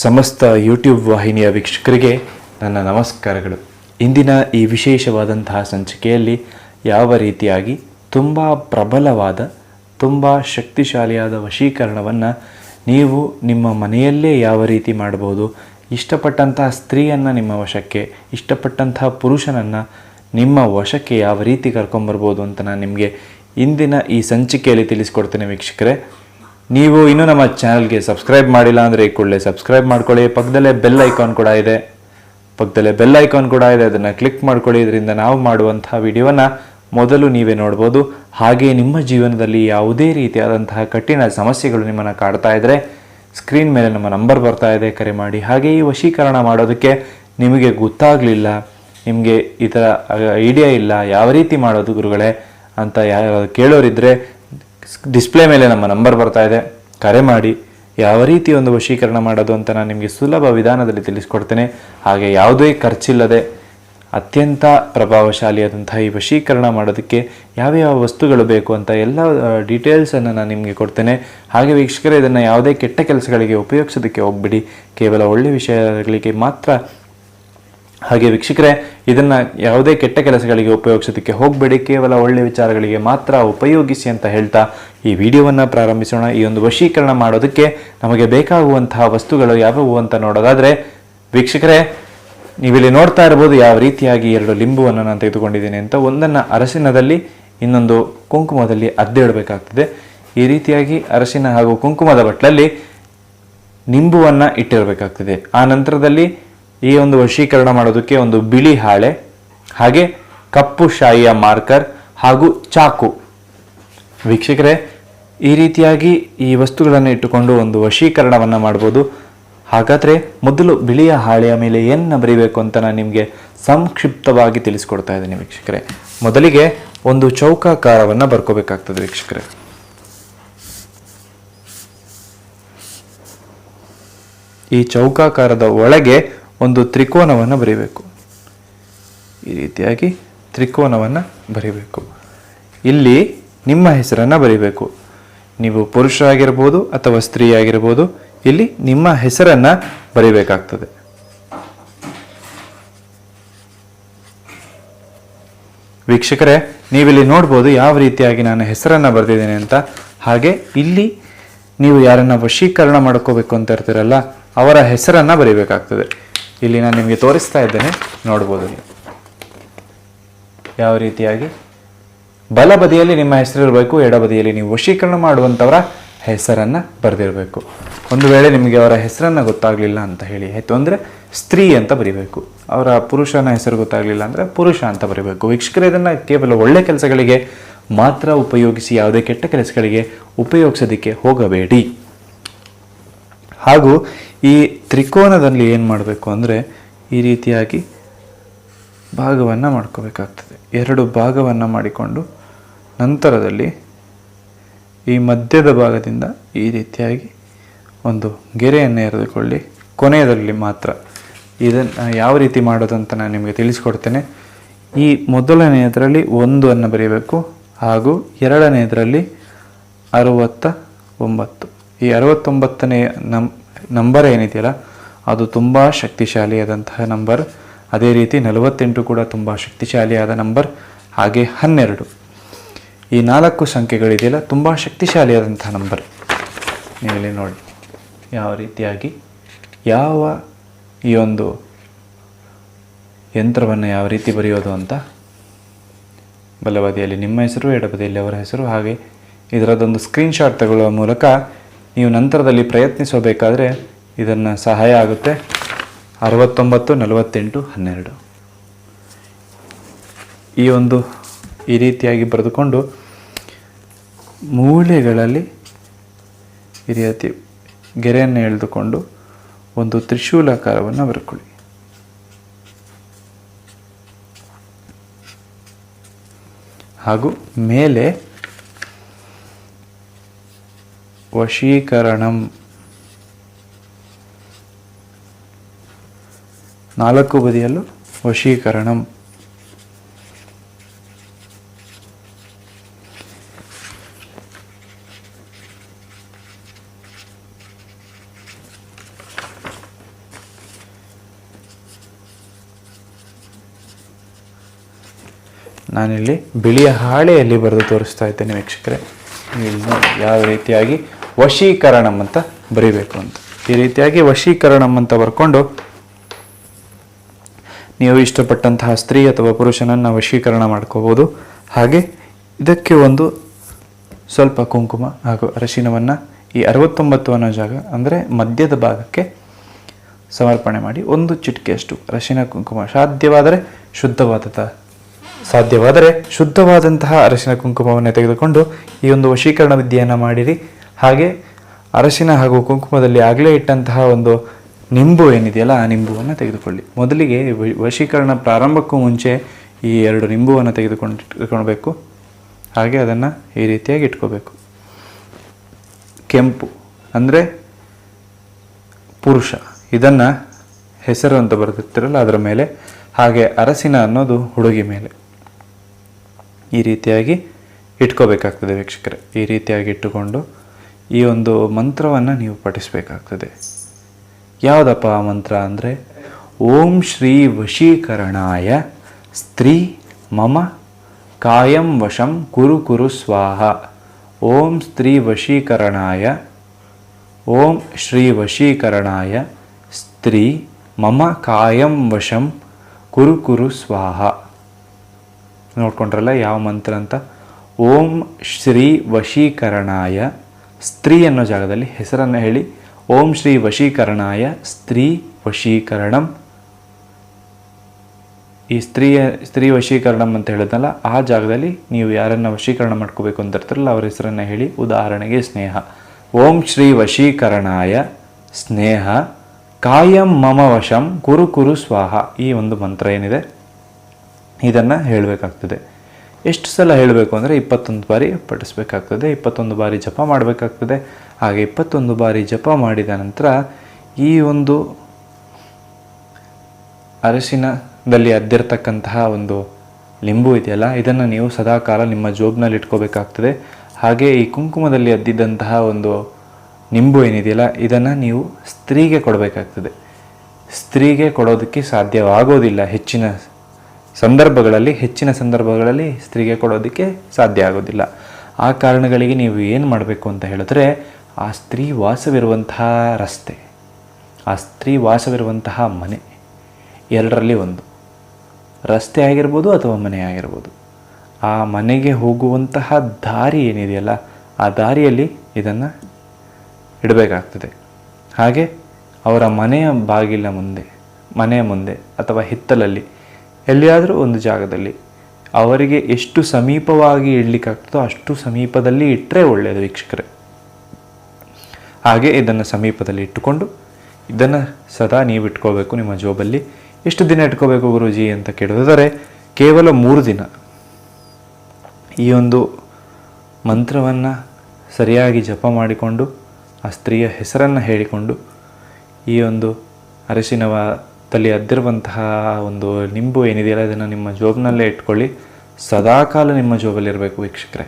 ಸಮಸ್ತ ಯೂಟ್ಯೂಬ್ ವಾಹಿನಿಯ ವೀಕ್ಷಕರಿಗೆ ನನ್ನ ನಮಸ್ಕಾರಗಳು. ಇಂದಿನ ಈ ವಿಶೇಷವಾದಂತಹ ಸಂಚಿಕೆಯಲ್ಲಿ ಯಾವ ರೀತಿಯಾಗಿ ತುಂಬ ಪ್ರಬಲವಾದ, ತುಂಬ ಶಕ್ತಿಶಾಲಿಯಾದ ವಶೀಕರಣವನ್ನು ನೀವು ನಿಮ್ಮ ಮನೆಯಲ್ಲೇ ಯಾವ ರೀತಿ ಮಾಡಬಹುದು, ಇಷ್ಟಪಟ್ಟಂತಹ ಸ್ತ್ರೀಯನ್ನು ನಿಮ್ಮ ವಶಕ್ಕೆ, ಇಷ್ಟಪಟ್ಟಂತಹ ಪುರುಷನನ್ನು ನಿಮ್ಮ ವಶಕ್ಕೆ ಯಾವ ರೀತಿ ಕರ್ಕೊಂಬರ್ಬೋದು ಅಂತ ನಾನು ನಿಮಗೆ ಇಂದಿನ ಈ ಸಂಚಿಕೆಯಲ್ಲಿ ತಿಳಿಸ್ಕೊಡ್ತೇನೆ ವೀಕ್ಷಕರೇ. ನೀವು ಇನ್ನೂ ನಮ್ಮ ಚಾನಲ್ಗೆ ಸಬ್ಸ್ಕ್ರೈಬ್ ಮಾಡಿಲ್ಲ ಅಂದರೆ ಈ ಕೂಡಲೇ ಸಬ್ಸ್ಕ್ರೈಬ್ ಮಾಡ್ಕೊಳ್ಳಿ. ಪಕ್ಕದಲ್ಲೇ ಬೆಲ್ ಐಕಾನ್ ಕೂಡ ಇದೆ. ಪಕ್ಕದಲ್ಲೇ ಬೆಲ್ ಐಕಾನ್ ಕೂಡ ಇದೆ. ಅದನ್ನು ಕ್ಲಿಕ್ ಮಾಡ್ಕೊಳ್ಳಿ. ಇದರಿಂದ ನಾವು ಮಾಡುವಂತಹ ವಿಡಿಯೋವನ್ನು ಮೊದಲು ನೀವೇ ನೋಡ್ಬೋದು. ಹಾಗೆ ನಿಮ್ಮ ಜೀವನದಲ್ಲಿ ಯಾವುದೇ ರೀತಿಯಾದಂತಹ ಕಠಿಣ ಸಮಸ್ಯೆಗಳು ನಿಮ್ಮನ್ನು ಕಾಡ್ತಾ ಇದ್ದರೆ ಸ್ಕ್ರೀನ್ ಮೇಲೆ ನಮ್ಮ ನಂಬರ್ ಬರ್ತಾ ಇದೆ. ಕರೆ ಮಾಡಿ. ಹಾಗೆ ಈ ವಶೀಕರಣ ಮಾಡೋದಕ್ಕೆ ನಿಮಗೆ ಗೊತ್ತಾಗಲಿಲ್ಲ. ನಿಮಗೆ ಈ ಥರ ಐಡಿಯಾ ಇಲ್ಲ. ಯಾವ ರೀತಿ ಮಾಡೋದು ಗುರುಗಳೇ ಅಂತ ಯಾರು ಕೇಳೋರಿದ್ದರೆ ಡಿಸ್ಪ್ಲೇ ಮೇಲೆ ನಮ್ಮ ನಂಬರ್ ಬರ್ತಾ ಇದೆ. ಕರೆ ಮಾಡಿ, ಯಾವ ರೀತಿ ಒಂದು ವಶೀಕರಣ ಮಾಡೋದು ಅಂತ ನಾನು ನಿಮಗೆ ಸುಲಭ ವಿಧಾನದಲ್ಲಿ ತಿಳಿಸ್ಕೊಡ್ತೇನೆ. ಹಾಗೆ ಯಾವುದೇ ಖರ್ಚಿಲ್ಲದೆ ಅತ್ಯಂತ ಪ್ರಭಾವಶಾಲಿಯಾದಂತಹ ಈ ವಶೀಕರಣ ಮಾಡೋದಕ್ಕೆ ಯಾವ್ಯಾವ ವಸ್ತುಗಳು ಬೇಕು ಅಂತ ಎಲ್ಲ ಡೀಟೇಲ್ಸನ್ನು ನಾನು ನಿಮಗೆ ಕೊಡ್ತೇನೆ. ಹಾಗೆ ವೀಕ್ಷಕರೇ, ಇದನ್ನು ಯಾವುದೇ ಕೆಟ್ಟ ಕೆಲಸಗಳಿಗೆ ಉಪಯೋಗಿಸೋದಕ್ಕೆ ಹೋಗ್ಬಿಡಿ. ಕೇವಲ ಒಳ್ಳೆಯ ವಿಷಯಗಳಿಗೆ ಮಾತ್ರ ಹಾಗೆ ವೀಕ್ಷಕರೇ, ಇದನ್ನು ಯಾವುದೇ ಕೆಟ್ಟ ಕೆಲಸಗಳಿಗೆ ಉಪಯೋಗಿಸೋದಕ್ಕೆ ಹೋಗಬೇಡಿ, ಕೇವಲ ಒಳ್ಳೆಯ ವಿಚಾರಗಳಿಗೆ ಮಾತ್ರ ಉಪಯೋಗಿಸಿ ಅಂತ ಹೇಳ್ತಾ ಈ ವಿಡಿಯೋವನ್ನು ಪ್ರಾರಂಭಿಸೋಣ. ಈ ಒಂದು ವಶೀಕರಣ ಮಾಡೋದಕ್ಕೆ ನಮಗೆ ಬೇಕಾಗುವಂತಹ ವಸ್ತುಗಳು ಯಾವುವು ಅಂತ ನೋಡೋದಾದರೆ, ವೀಕ್ಷಕರೇ, ನೀವಿಲ್ಲಿ ನೋಡ್ತಾ ಇರ್ಬೋದು ಯಾವ ರೀತಿಯಾಗಿ ಎರಡು ಲಿಂಬುವನ್ನು ನಾನು ತೆಗೆದುಕೊಂಡಿದ್ದೀನಿ ಅಂತ. ಒಂದನ್ನು ಅರಸಿನದಲ್ಲಿ, ಇನ್ನೊಂದು ಕುಂಕುಮದಲ್ಲಿ ಅದ್ದಿಡಬೇಕಾಗ್ತದೆ. ಈ ರೀತಿಯಾಗಿ ಅರಸಿನ ಹಾಗೂ ಕುಂಕುಮದ ಬಟ್ಲಲ್ಲಿ ನಿಂಬುವನ್ನು ಇಟ್ಟಿರಬೇಕಾಗ್ತದೆ. ಆ ನಂತರದಲ್ಲಿ ಈ ಒಂದು ವಶೀಕರಣ ಮಾಡೋದಕ್ಕೆ ಒಂದು ಬಿಳಿ ಹಾಳೆ, ಹಾಗೆ ಕಪ್ಪು ಶಾಯಿಯ ಮಾರ್ಕರ್ ಹಾಗೂ ಚಾಕು. ವೀಕ್ಷಕರೇ, ಈ ರೀತಿಯಾಗಿ ಈ ವಸ್ತುಗಳನ್ನು ಇಟ್ಟುಕೊಂಡು ಒಂದು ವಶೀಕರಣವನ್ನು ಮಾಡ್ಬೋದು. ಹಾಗಾದರೆ ಮೊದಲು ಬಿಳಿಯ ಹಾಳೆಯ ಮೇಲೆ ಏನು ಬರೀಬೇಕು ಅಂತ ನಾನು ನಿಮಗೆ ಸಂಕ್ಷಿಪ್ತವಾಗಿ ತಿಳಿಸ್ಕೊಡ್ತಾ ಇದ್ದೀನಿ ವೀಕ್ಷಕರೇ. ಮೊದಲಿಗೆ ಒಂದು ಚೌಕಾಕಾರವನ್ನು ಬರ್ಕೋಬೇಕಾಗ್ತದೆ ವೀಕ್ಷಕರೇ. ಈ ಚೌಕಾಕಾರದ ಒಳಗೆ ಒಂದು ತ್ರಿಕೋನವನ್ನು ಬರೀಬೇಕು. ಈ ರೀತಿಯಾಗಿ ತ್ರಿಕೋನವನ್ನು ಬರೀಬೇಕು. ಇಲ್ಲಿ ನಿಮ್ಮ ಹೆಸರನ್ನು ಬರೀಬೇಕು. ನೀವು ಪುರುಷ ಆಗಿರ್ಬೋದು ಅಥವಾ ಸ್ತ್ರೀ ಆಗಿರ್ಬೋದು ಇಲ್ಲಿ ನಿಮ್ಮ ಹೆಸರನ್ನು ಬರೀಬೇಕಾಗ್ತದೆ. ವೀಕ್ಷಕರೇ, ನೀವಿಲ್ಲಿ ನೋಡ್ಬೋದು ಯಾವ ರೀತಿಯಾಗಿ ನಾನು ಹೆಸರನ್ನು ಬರೆದಿದ್ದೇನೆ ಅಂತ. ಹಾಗೆ ಇಲ್ಲಿ ನೀವು ಯಾರನ್ನ ವಶೀಕರಣ ಮಾಡ್ಕೋಬೇಕು ಅಂತ ಇರ್ತೀರಲ್ಲ, ಅವರ ಹೆಸರನ್ನು ಬರೀಬೇಕಾಗ್ತದೆ. ಇಲ್ಲಿ ನಾನು ನಿಮಗೆ ತೋರಿಸ್ತಾ ಇದ್ದೇನೆ, ನೋಡ್ಬೋದು ಯಾವ ರೀತಿಯಾಗಿ? ಬಲಬದಿಯಲ್ಲಿ ನಿಮ್ಮ ಹೆಸರಿರಬೇಕು, ಎಡಬದಿಯಲ್ಲಿ ನೀವು ವಶೀಕರಣ ಮಾಡುವಂಥವರ ಹೆಸರನ್ನು ಬರೆದಿರಬೇಕು. ಒಂದು ವೇಳೆ ನಿಮಗೆ ಅವರ ಹೆಸರನ್ನು ಗೊತ್ತಾಗಲಿಲ್ಲ ಅಂತ ಹೇಳಿ, ಆಯಿತು ಅಂದರೆ ಸ್ತ್ರೀ ಅಂತ ಬರಿಬೇಕು. ಅವರ ಪುರುಷನ ಹೆಸರು ಗೊತ್ತಾಗಲಿಲ್ಲ ಅಂದರೆ ಪುರುಷ ಅಂತ ಬರಿಬೇಕು. ವೀಕ್ಷಕರು, ಇದನ್ನು ಕೇವಲ ಒಳ್ಳೆ ಕೆಲಸಗಳಿಗೆ ಮಾತ್ರ ಉಪಯೋಗಿಸಿ, ಯಾವುದೇ ಕೆಟ್ಟ ಕೆಲಸಗಳಿಗೆ ಉಪಯೋಗಿಸೋದಕ್ಕೆ ಹೋಗಬೇಡಿ. ಹಾಗೂ ಈ ತ್ರಿಕೋನದಲ್ಲಿ ಏನು ಮಾಡಬೇಕು ಅಂದರೆ ಈ ರೀತಿಯಾಗಿ ಭಾಗವನ್ನು ಮಾಡ್ಕೋಬೇಕಾಗ್ತದೆ. ಎರಡು ಭಾಗವನ್ನು ಮಾಡಿಕೊಂಡು ನಂತರದಲ್ಲಿ ಈ ಮಧ್ಯದ ಭಾಗದಿಂದ ಈ ರೀತಿಯಾಗಿ ಒಂದು ಗೆರೆಯನ್ನು ಎರೆದುಕೊಳ್ಳಿ. ಕೊನೆಯದಲ್ಲಿ ಮಾತ್ರ ಇದನ್ನು ಯಾವ ರೀತಿ ಮಾಡೋದು ಅಂತ ನಾನು ನಿಮಗೆ ತಿಳಿಸ್ಕೊಡ್ತೇನೆ. ಈ ಮೊದಲನೆಯದರಲ್ಲಿ ಒಂದು ಅನ್ನು ಬರೀಬೇಕು ಹಾಗೂ ಎರಡನೆಯದರಲ್ಲಿ ಅರುವತ್ತ ಒಂಬತ್ತು. ಈ ಅರವತ್ತೊಂಬತ್ತನೇ ನಂ ನಂಬರ್ ಏನಿದೆಯಲ್ಲ, ಅದು ತುಂಬ ಶಕ್ತಿಶಾಲಿಯಾದಂತಹ ನಂಬರ್ ಅದೇ ರೀತಿ ನಲವತ್ತೆಂಟು ಕೂಡ ತುಂಬ ಶಕ್ತಿಶಾಲಿಯಾದ ನಂಬರ್ ಹಾಗೆ ಹನ್ನೆರಡು. ಈ ನಾಲ್ಕು ಸಂಖ್ಯೆಗಳಿದೆಯಲ್ಲ, ತುಂಬ ಶಕ್ತಿಶಾಲಿಯಾದಂತಹ ನಂಬರ್ ನೀವಿಲ್ಲಿ ನೋಡಿ, ಯಾವ ರೀತಿಯಾಗಿ, ಯಾವ ಈ ಒಂದು ಯಂತ್ರವನ್ನು ಯಾವ ರೀತಿ ಬರೆಯೋದು ಅಂತ. ಬಲಬದಿಯಲ್ಲಿ ನಿಮ್ಮ ಹೆಸರು, ಎಡಬದಿಯಲ್ಲಿ ಅವರ ಹೆಸರು, ಹಾಗೆ ಇದರದೊಂದು ಸ್ಕ್ರೀನ್ಶಾಟ್ ತಗೊಳ್ಳುವ ಮೂಲಕ ನೀವು ನಂತರದಲ್ಲಿ ಪ್ರಯತ್ನಿಸಬೇಕಾದ್ರೆ ಇದನ್ನು ಸಹಾಯ ಆಗುತ್ತೆ. ಅರವತ್ತೊಂಬತ್ತು, ನಲವತ್ತೆಂಟು, ಹನ್ನೆರಡು. ಈ ಒಂದು, ಈ ರೀತಿಯಾಗಿ ಬರೆದುಕೊಂಡು ಮೂಲೆಗಳಲ್ಲಿ ಈ ರೀತಿ ಗೆರೆಯನ್ನು ಎಳೆದುಕೊಂಡು ಒಂದು ತ್ರಿಶೂಲಾಕಾರವನ್ನು ಬರ್ಕೊಳ್ಳಿ ಹಾಗೂ ಮೇಲೆ ವಶೀಕರಣಂ. ನಾಲ್ಕು ಬದಿಯಲ್ಲೂ ವಶೀಕರಣಂ. ನಾನಿಲ್ಲಿ ಬಿಳಿಯ ಹಾಳೆಯಲ್ಲಿ ಬರೆದು ತೋರಿಸ್ತಾ ಇದ್ದೇನೆ ವೀಕ್ಷಕರೇ. ಯಾವ ರೀತಿಯಾಗಿ ವಶೀಕರಣಂ ಅಂತ ಬರೀಬೇಕು ಅಂತ. ಈ ರೀತಿಯಾಗಿ ವಶೀಕರಣಂ ಅಂತ ಬರ್ಕೊಂಡು ನೀವು ಇಷ್ಟಪಟ್ಟಂತಹ ಸ್ತ್ರೀ ಅಥವಾ ಪುರುಷನನ್ನು ವಶೀಕರಣ ಮಾಡ್ಕೋಬೋದು. ಹಾಗೆ ಇದಕ್ಕೆ ಒಂದು ಸ್ವಲ್ಪ ಕುಂಕುಮ ಹಾಗೂ ಅರಶಿನವನ್ನು ಈ ಅರವತ್ತೊಂಬತ್ತು ಅನ್ನೋ ಜಾಗ ಅಂದರೆ ಮಧ್ಯದ ಭಾಗಕ್ಕೆ ಸಮರ್ಪಣೆ ಮಾಡಿ. ಒಂದು ಚಿಟಿಕೆಯಷ್ಟು ಅರಶಿನ ಕುಂಕುಮ ಸಾಧ್ಯವಾದರೆ ಶುದ್ಧವಾದ ಸಾಧ್ಯವಾದರೆ ಶುದ್ಧವಾದಂತಹ ಅರಶಿನ ಕುಂಕುಮವನ್ನು ತೆಗೆದುಕೊಂಡು ಈ ಒಂದು ವಶೀಕರಣ ವಿದ್ಯೆಯನ್ನು ಮಾಡಿರಿ. ಹಾಗೆ ಅರಶಿನ ಹಾಗೂ ಕುಂಕುಮದಲ್ಲಿ ಆಗಲೇ ಇಟ್ಟಂತಹ ಒಂದು ನಿಂಬು ಏನಿದೆಯಲ್ಲ ಆ ನಿಂಬುವನ್ನು ತೆಗೆದುಕೊಳ್ಳಿ. ಮೊದಲಿಗೆ ವಶೀಕರಣ ಪ್ರಾರಂಭಕ್ಕೂ ಮುಂಚೆ ಈ ಎರಡು ನಿಂಬುವನ್ನು ತೆಗೆದುಕೊಂಡು ಹಾಗೆ ಅದನ್ನು ಈ ರೀತಿಯಾಗಿ ಇಟ್ಕೋಬೇಕು. ಕೆಂಪು ಅಂದರೆ ಪುರುಷ. ಇದನ್ನು ಹೆಸರು ಅಂತ ಬರೆದಿರ್ತಿರಲ್ಲ ಅದರ ಮೇಲೆ. ಹಾಗೆ ಅರಸಿನ ಅನ್ನೋದು ಹುಡುಗಿ ಮೇಲೆ. ಈ ರೀತಿಯಾಗಿ ಇಟ್ಕೋಬೇಕಾಗ್ತದೆ ವೀಕ್ಷಕರೇ. ಈ ರೀತಿಯಾಗಿ ಇಟ್ಟುಕೊಂಡು ಈ ಒಂದು ಮಂತ್ರವನ್ನು ನೀವು ಪಠಿಸಬೇಕಾಗ್ತದೆ. ಯಾವುದಪ್ಪ ಆ ಮಂತ್ರ ಅಂದರೆ, ಓಂ ಶ್ರೀ ವಶೀಕರಣಾಯ ಸ್ತ್ರೀ ಮಮ ಕಾಯಂ ವಶಂ ಕುರು ಕುರು ಸ್ವಾಹ. ಓಂ ಸ್ತ್ರೀ ವಶೀಕರಣಾಯ, ಓಂ ಶ್ರೀ ವಶೀಕರಣಾಯ ಸ್ತ್ರೀ ಮಮ ಕಾಯಂ ವಶಂ ಕುರು ಕುರು ಸ್ವಾಹ. ನೋಡ್ಕೊಂಡ್ರಲ್ಲ ಯಾವ ಮಂತ್ರ ಅಂತ? ಓಂ ಶ್ರೀ ವಶೀಕರಣಾಯ ಸ್ತ್ರೀ ಅನ್ನೋ ಜಾಗದಲ್ಲಿ ಹೆಸರನ್ನು ಹೇಳಿ. ಓಂ ಶ್ರೀ ವಶೀಕರಣಾಯ ಸ್ತ್ರೀ ವಶೀಕರಣಂ. ಈ ಸ್ತ್ರೀಯ ಸ್ತ್ರೀ ವಶೀಕರಣಂ ಅಂತ ಹೇಳಿದ್ನಲ್ಲ ಆ ಜಾಗದಲ್ಲಿ ನೀವು ಯಾರನ್ನು ವಶೀಕರಣ ಮಾಡ್ಕೋಬೇಕು ಅಂತ ಇರ್ತಾರಲ್ಲ, ಅವ್ರ ಹೆಸರನ್ನು ಹೇಳಿ. ಉದಾಹರಣೆಗೆ ಸ್ನೇಹ. ಓಂ ಶ್ರೀ ವಶೀಕರಣಾಯ ಸ್ನೇಹ ಕಾಯಂ ಮಮ ವಶಂ ಕುರು ಕುರು ಸ್ವಾಹ. ಈ ಒಂದು ಮಂತ್ರ ಏನಿದೆ? ಇದನ್ನು ಹೇಳಬೇಕಾಗ್ತದೆ. ಎಷ್ಟು ಸಲ ಹೇಳಬೇಕು ಅಂದರೆ ಇಪ್ಪತ್ತೊಂದು ಬಾರಿ ಪಠಿಸ್ಬೇಕಾಗ್ತದೆ, ಇಪ್ಪತ್ತೊಂದು ಬಾರಿ ಜಪ ಮಾಡಬೇಕಾಗ್ತದೆ. ಹಾಗೆ ಇಪ್ಪತ್ತೊಂದು ಬಾರಿ ಜಪ ಮಾಡಿದ ನಂತರ ಈ ಒಂದು ಅರಸಿನದಲ್ಲಿ ಅದ್ದಿರ್ತಕ್ಕಂತಹ ಒಂದು ಲಿಂಬು ಇದೆಯಲ್ಲ, ಇದನ್ನು ನೀವು ಸದಾಕಾಲ ನಿಮ್ಮ ಜೋಬ್ನಲ್ಲಿ ಇಟ್ಕೋಬೇಕಾಗ್ತದೆ. ಹಾಗೆ ಈ ಕುಂಕುಮದಲ್ಲಿ ಅದ್ದಿದ್ದಂತಹ ಒಂದು ನಿಂಬು ಏನಿದೆಯಲ್ಲ, ಇದನ್ನು ನೀವು ಸ್ತ್ರೀಗೆ ಕೊಡಬೇಕಾಗ್ತದೆ. ಸ್ತ್ರೀಗೆ ಕೊಡೋದಕ್ಕೆ ಸಾಧ್ಯವಾಗೋದಿಲ್ಲ ಹೆಚ್ಚಿನ ಸಂದರ್ಭಗಳಲ್ಲಿ, ಹೆಚ್ಚಿನ ಸಂದರ್ಭಗಳಲ್ಲಿ ಸ್ತ್ರೀಗೆ ಕೊಡೋದಕ್ಕೆ ಸಾಧ್ಯ ಆಗೋದಿಲ್ಲ. ಆ ಕಾರಣಗಳಿಗೆ ನೀವು ಏನು ಮಾಡಬೇಕು ಅಂತ ಹೇಳಿದ್ರೆ, ಆ ಸ್ತ್ರೀ ವಾಸವಿರುವಂತಹ ರಸ್ತೆ, ಆ ಸ್ತ್ರೀ ವಾಸವಿರುವಂತಹ ಮನೆ ಎರಡರಲ್ಲಿ ಒಂದು. ರಸ್ತೆ ಆಗಿರ್ಬೋದು ಅಥವಾ ಮನೆ ಆಗಿರ್ಬೋದು. ಆ ಮನೆಗೆ ಹೋಗುವಂತಹ ದಾರಿ ಏನಿದೆಯಲ್ಲ, ಆ ದಾರಿಯಲ್ಲಿ ಇದನ್ನು ಇಡಬೇಕಾಗ್ತದೆ. ಹಾಗೆ ಅವರ ಮನೆಯ ಬಾಗಿಲ ಮುಂದೆ, ಮನೆಯ ಮುಂದೆ ಅಥವಾ ಹಿತ್ತಲಲ್ಲಿ ಎಲ್ಲಿಯಾದರೂ ಒಂದು ಜಾಗದಲ್ಲಿ ಅವರಿಗೆ ಎಷ್ಟು ಸಮೀಪವಾಗಿ ಇಡ್ಲಿಕ್ಕಾಗ್ತದೋ ಅಷ್ಟು ಸಮೀಪದಲ್ಲಿ ಇಟ್ಟರೆ ಒಳ್ಳೆಯದು ವೀಕ್ಷಕರೇ. ಹಾಗೆ ಇದನ್ನು ಸಮೀಪದಲ್ಲಿ ಇಟ್ಟುಕೊಂಡು ಇದನ್ನು ಸದಾ ನೀವು ಇಟ್ಕೋಬೇಕು ನಿಮ್ಮ ಜೋಬಲ್ಲಿ. ಎಷ್ಟು ದಿನ ಇಟ್ಕೋಬೇಕು ಗುರುಜಿ ಅಂತ ಕೇಳಿದರೆ ಕೇವಲ ಮೂರು ದಿನ. ಈ ಒಂದು ಮಂತ್ರವನ್ನು ಸರಿಯಾಗಿ ಜಪ ಮಾಡಿಕೊಂಡು ಆ ಸ್ತ್ರೀಯ ಹೆಸರನ್ನು ಹೇಳಿಕೊಂಡು ಈ ಒಂದು ಅರಿಶಿನವ ತಲೆ ಅದ್ದಿರುವಂತಹ ಒಂದು ನಿಂಬು ಏನಿದೆಯಲ್ಲ, ಇದನ್ನು ನಿಮ್ಮ ಜೋಬ್ನಲ್ಲೇ ಇಟ್ಕೊಳ್ಳಿ. ಸದಾಕಾಲ ನಿಮ್ಮ ಜೋಬಲ್ಲಿರಬೇಕು ವೀಕ್ಷಕರೇ.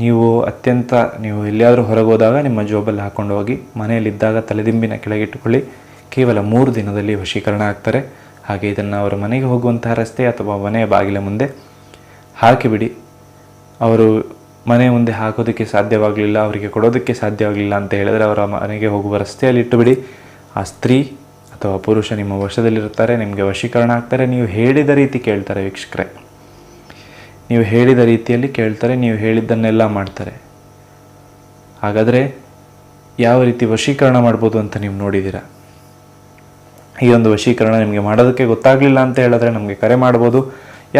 ನೀವು ಅತ್ಯಂತ, ನೀವು ಎಲ್ಲಿಯಾದರೂ ಹೊರಗೆ ಹೋದಾಗ ನಿಮ್ಮ ಜೋಬಲ್ಲಿ ಹಾಕ್ಕೊಂಡು ಹೋಗಿ, ಮನೆಯಲ್ಲಿದ್ದಾಗ ತಲೆದಿಂಬಿನ ಕೆಳಗೆ ಕೆಳಗಿಟ್ಟುಕೊಳ್ಳಿ. ಕೇವಲ ಮೂರು ದಿನದಲ್ಲಿ ವಶೀಕರಣ ಆಗ್ತಾರೆ. ಹಾಗೆ ಇದನ್ನು ಅವರ ಮನೆಗೆ ಹೋಗುವಂತಹ ರಸ್ತೆ ಅಥವಾ ಮನೆಯ ಬಾಗಿಲ ಮುಂದೆ ಹಾಕಿಬಿಡಿ. ಅವರು ಮನೆ ಮುಂದೆ ಹಾಕೋದಕ್ಕೆ ಸಾಧ್ಯವಾಗಲಿಲ್ಲ, ಅವರಿಗೆ ಕೊಡೋದಕ್ಕೆ ಸಾಧ್ಯವಾಗಲಿಲ್ಲ ಅಂತ ಹೇಳಿದರೆ ಅವರ ಮನೆಗೆ ಹೋಗುವ ರಸ್ತೆಯಲ್ಲಿ ಇಟ್ಟುಬಿಡಿ. ಆ ಸ್ತ್ರೀ ಅಥವಾ ಪುರುಷ ನಿಮ್ಮ ವಶದಲ್ಲಿರುತ್ತಾರೆ, ನಿಮಗೆ ವಶೀಕರಣ ಆಗ್ತಾರೆ, ನೀವು ಹೇಳಿದ ರೀತಿ ಕೇಳ್ತಾರೆ ವೀಕ್ಷಕರೇ. ನೀವು ಹೇಳಿದ ರೀತಿಯಲ್ಲಿ ಕೇಳ್ತಾರೆ, ನೀವು ಹೇಳಿದ್ದನ್ನೆಲ್ಲ ಮಾಡ್ತಾರೆ. ಹಾಗಾದರೆ ಯಾವ ರೀತಿ ವಶೀಕರಣ ಮಾಡ್ಬೋದು ಅಂತ ನೀವು ನೋಡಿದ್ದೀರಾ? ಈ ಒಂದು ವಶೀಕರಣ ನಿಮಗೆ ಮಾಡೋದಕ್ಕೆ ಗೊತ್ತಾಗಲಿಲ್ಲ ಅಂತ ಹೇಳಿದ್ರೆ ನಮಗೆ ಕರೆ ಮಾಡ್ಬೋದು.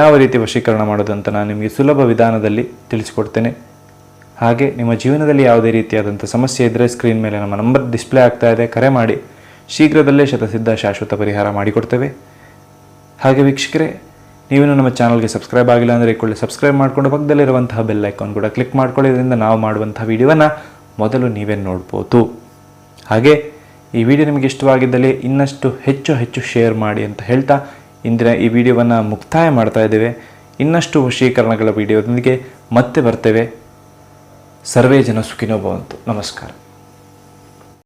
ಯಾವ ರೀತಿ ವಶೀಕರಣ ಮಾಡೋದು ಅಂತ ನಾನು ನಿಮಗೆ ಸುಲಭ ವಿಧಾನದಲ್ಲಿ ತಿಳಿಸ್ಕೊಡ್ತೇನೆ. ಹಾಗೆ ನಿಮ್ಮ ಜೀವನದಲ್ಲಿ ಯಾವುದೇ ರೀತಿಯಾದಂಥ ಸಮಸ್ಯೆ ಇದ್ದರೆ ಸ್ಕ್ರೀನ್ ಮೇಲೆ ನಮ್ಮ ನಂಬರ್ ಡಿಸ್ಪ್ಲೇ ಆಗ್ತಾ ಇದೆ. ಕರೆ ಮಾಡಿ. ಶೀಘ್ರದಲ್ಲೇ ಶತಸಿದ್ಧ ಶಾಶ್ವತ ಪರಿಹಾರ ಮಾಡಿಕೊಡ್ತೇವೆ. ಹಾಗೆ ವೀಕ್ಷಕರೇ ನೀವೇನು ನಮ್ಮ ಚಾನಲ್ಗೆ ಸಬ್ಸ್ಕ್ರೈಬ್ ಆಗಿಲ್ಲ ಅಂದರೆ ಕೂಡಲೇ ಸಬ್ಸ್ಕ್ರೈಬ್ ಮಾಡಿಕೊಂಡು ಪಕ್ಕದಲ್ಲಿರುವಂತಹ ಬೆಲ್ ಐಕಾನ್ ಕೂಡ ಕ್ಲಿಕ್ ಮಾಡ್ಕೊಳ್ಳೋದ್ರಿಂದ ನಾವು ಮಾಡುವಂಥ ವಿಡಿಯೋವನ್ನು ಮೊದಲು ನೀವೇ ನೋಡ್ಬೋದು. ಹಾಗೆ ಈ ವಿಡಿಯೋ ನಿಮಗೆ ಇಷ್ಟವಾಗಿದ್ದಲ್ಲಿ ಇನ್ನಷ್ಟು ಹೆಚ್ಚು ಹೆಚ್ಚು ಶೇರ್ ಮಾಡಿ ಅಂತ ಹೇಳ್ತಾ ಇಂದಿನ ಈ ವಿಡಿಯೋವನ್ನು ಮುಕ್ತಾಯ ಮಾಡ್ತಾ ಇದ್ದೇವೆ. ಇನ್ನಷ್ಟು ವಶೀಕರಣಗಳ ವಿಡಿಯೋದೊಂದಿಗೆ ಮತ್ತೆ ಬರ್ತೇವೆ. ಸರ್ವೇ ಜನ ಸುಖಿನೋ ಬಂತು ನಮಸ್ಕಾರ.